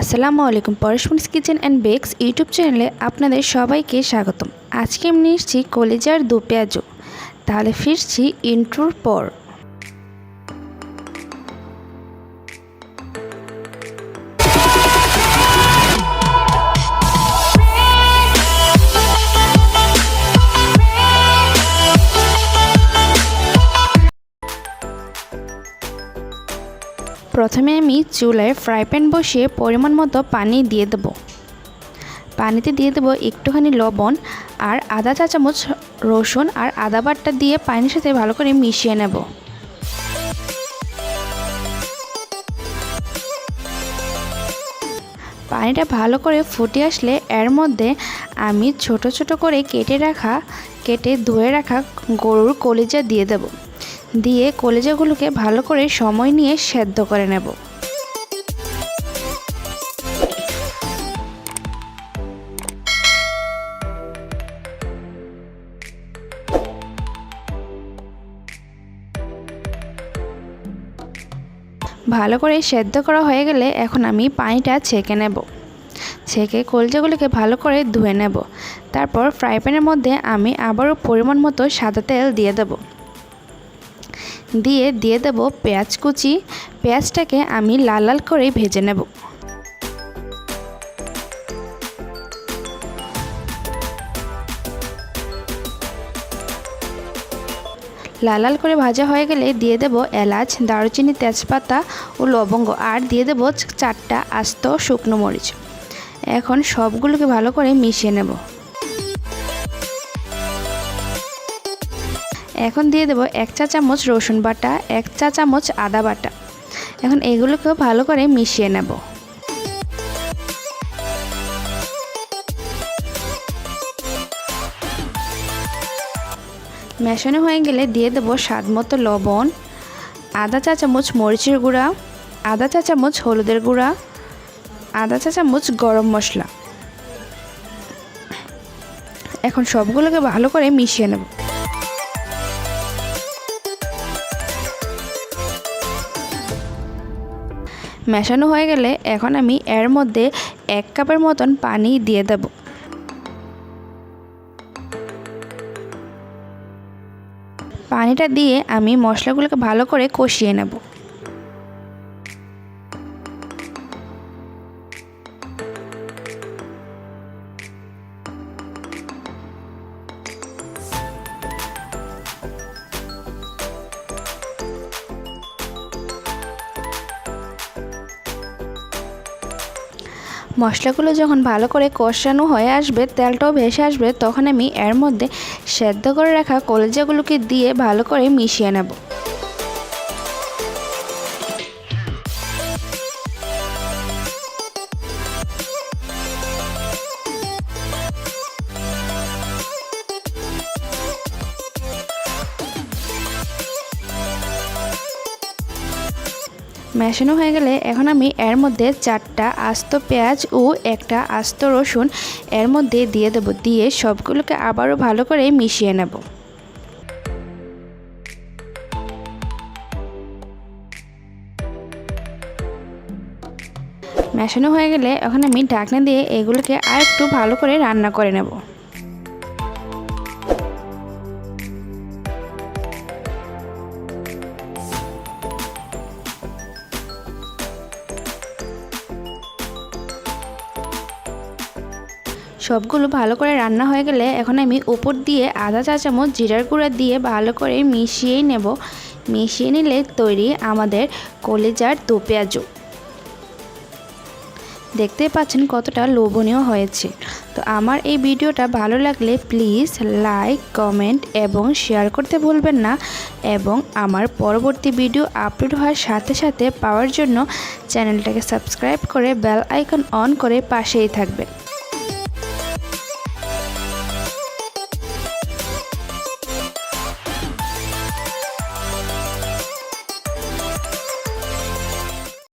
আসসালামু আলাইকুম Poroshmoni's kitchen and bakes YouTube চ্যানেলে আপনাদের সবাইকে স্বাগতম। আজকে আমি এসেছি কলেজার দু পেঁয়াজু। তাহলে ফিরছি ইন্ট্রোর পর। প্রথমে আমি চুলায় ফ্রাই প্যান বসিয়ে পরিমাণ মতো পানি দিয়ে দেবো। পানিতে দিয়ে দেবো একটুখানি লবণ আর আদা চা চামচ রসুন আর আদা বাটটা দিয়ে পানির সাথে ভালো করে মিশিয়ে নেব। পানিটা ভালো করে ফুটে আসলে এর মধ্যে আমি ছোট ছোট করে কেটে রাখা, কেটে ধুয়ে রাখা গরুর কলিজা দিয়ে দেব। দিয়ে কলিজাগুলোকে ভালো করে সময় নিয়ে সেদ্ধ করে নেব। ভালো করে সেদ্ধ করা হয়ে গেলে এখন আমি পানিটা ছেঁকে নেব। ছেঁকে কলজাগুলোকে ভালো করে ধুয়ে নেব। তারপর ফ্রাই প্যানের মধ্যে আমি আবারও পরিমাণ মতো সাদা তেল দিয়ে দেব। দিয়ে দিয়ে দেব পেঁয়াজ কুচি। পেঁয়াজটাকে আমি লাল লাল করে ভেজে নেব। লাল লাল করে ভাজা হয়ে গেলে দিয়ে দেব এলাচ, দারুচিনি, তেজপাতা ও লবঙ্গ। আর দিয়ে দেব চারটা আস্ত শুকনো মরিচ। এখন সবগুলোকে ভালো করে মিশিয়ে নেব। এখন দিয়ে দেব এক চা চামচ রসুন বাটা, এক চা চামচ আদা বাটা। এখন এগুলোকেও ভালো করে মিশিয়ে নেব। মেশানো হয়ে গেলে দিয়ে দেবো স্বাদ মতো লবণ, আদা চা চামচ মরিচের গুঁড়া, আদা চা চামচ হলুদের গুঁড়া, আদা চা চামচ গরম মশলা। এখন সবগুলোকে ভালো করে মিশিয়ে নেব। মেশানো হয়ে গেলে এখন আমি এর মধ্যে এক কাপের মতন পানি দিয়ে দেবো। পানিটা দিয়ে আমি মশলাগুলোকে ভালো করে কষিয়ে নেব। মশলাগুলো যখন ভালো করে কষানো হয়ে আসবে, তেলটাও ভেসে আসবে, তখন আমি এর মধ্যে সেদ্ধ করে রাখা কলেজাগুলোকে দিয়ে ভালো করে মিশিয়ে নেব। মেশানো হয়ে গেলে এখন আমি এর মধ্যে চারটা আস্ত পেঁয়াজ ও একটা আস্ত রসুন এর মধ্যে দিয়ে দেব। দিয়ে সবগুলোকে আবারও ভালো করে মিশিয়ে নেব। মেশানো হয়ে গেলে এখন আমি ঢাকনা দিয়ে এগুলোকে আর একটু ভালো করে রান্না করে নেব। সবগুলো ভালো করে রান্না হয়ে গেলে এখন আমি উপর দিয়ে আধা চা চামচ জিরার গুঁড়া দিয়ে ভালো করে মিশিয়ে নেব। মিশিয়ে নিলে তৈরি আমাদের কলেজার দো পেঁয়াজু দেখতে পাচ্ছেন কতটা লোভনীয় হয়েছে। তো আমার এই ভিডিওটা ভালো লাগলে প্লিজ লাইক, কমেন্ট এবং শেয়ার করতে ভুলবেন না এবং আমার পরবর্তী ভিডিও আপলোড হওয়ার সাথে সাথে পাওয়ার জন্য চ্যানেলটাকে সাবস্ক্রাইব করে বেল আইকন অন করে পাশেই থাকবেন।